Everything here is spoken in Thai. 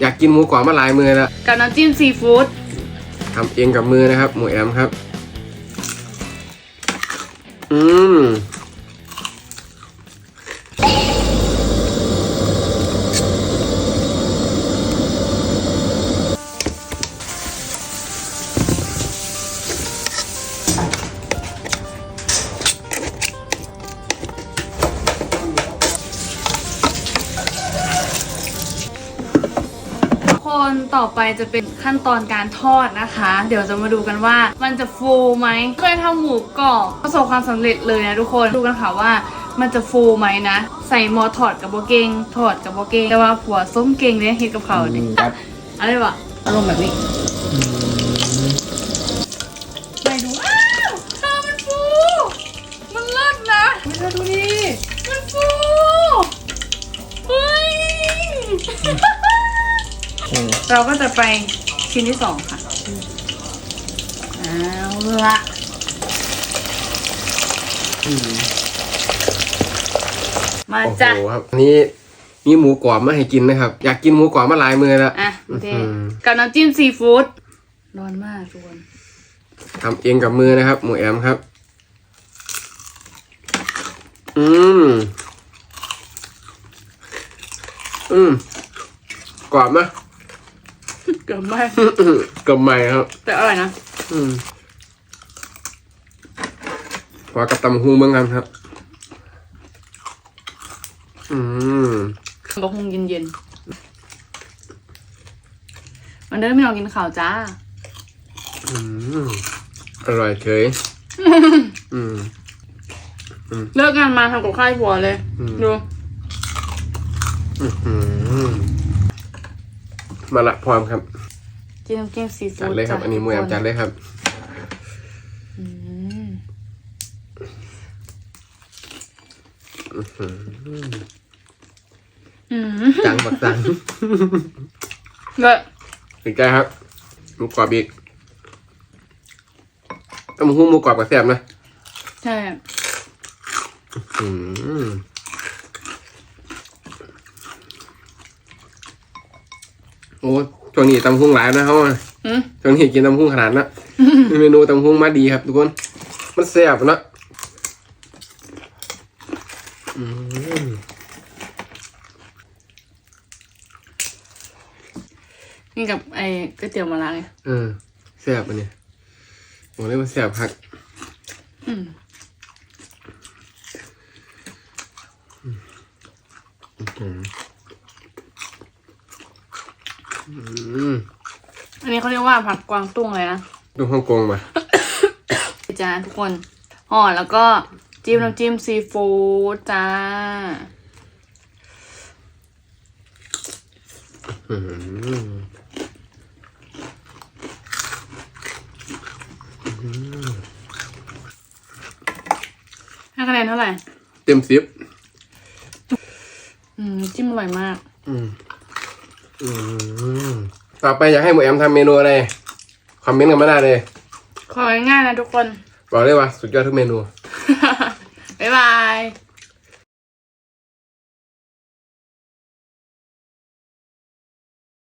อยากกินหมูกรอบมาหลายมือแล้วกับน้ำจิ้มซีฟู้ดทำเองกับมือนะครับ หมูแอมครับ อืม คนต่อไปจะเป็นขั้นตอนการทอดนะคะ เดี๋ยวจะมาดูกันว่ามันจะฟูไหมเคยทำหมูกรอบประสบความสำเร็จเลยนะทุกคนดูกันค่ะว่ามันจะฟูไหมนะ ใส่หมอถอดกับโบเกงถอดกับโบเกงแต่ว่าผัวส้มเก่งเนี่ยเฮ็ดกับเขาเนี่ยครับอะไรวะอารมณ์แบบนี้ เราก็จะไปชิ้นที่สองค่ะเอาละมาโอ้โหจ้ะครับอันนี้มีหมูกรอบมาให้กินนะครับ อยากกินหมูกรอบมาหลายมือแล้ว อะโอเคอืมกับน้ำจิ้มซีฟู้ดร้อนมากทุกคนทำเองกับมือนะครับ หมูแอมครับ อืม อืม กรอบนะ เกือบไม่กรอบใหม่ครับ แต่อร่อยนะอืมพอกับตำหูเมืองกันครับ อืมก็คงเย็นๆมันเดินไม่ลองกินข่าวจ้า อืมอร่อยเฉยอืม เลิกงานมาทำกับข้าวให้ผัวเลย อืม ดู อืม มาละพร้อมครับจิ้มน้ำจิ้มซีฟู้จัดดเลยครับอันนี้หมูแอมจัดเลยครับ อืมอืมจังบักจังเลยถึงใจครับหมูกรอบอีกตำหูหมูกรอบกับแซ่บนะใช่ อืม โอ้ช่วงนี้ตำหุ้งหลายนะเขาอะอืมช่วงนี้กินตำหุ้งขนาดนะเมนูตำหุ้งมาดีครับทุกคน มันแซ่บนะอืมนี่กับไอ้ก๋วยเตี๋ยวมะระไงเออแซ่บอันนี้โอ้เรียกว่าแซ่บพักอืม อืมอืมอันนี้เขาเรียกว่าผักกวางตุ้งเลยนะดูฮ่องกงมาจ้าทุกคนห่อแล้วก็จิ้มน้ำจิ้มซีฟู้ดจ้าอืมให้คะแนนเท่าไหร่ เต็มสิบอืมจิ้มอร่อยมาก อืมอืม ต่อไปอยากให้หมูแอมทำเมนูอะไร คอมเมนต์กันมาได้เลย ของ่ายๆนะทุกคน บอกเลยว่า สุดยอดทุกเมนู บ๊ายบาย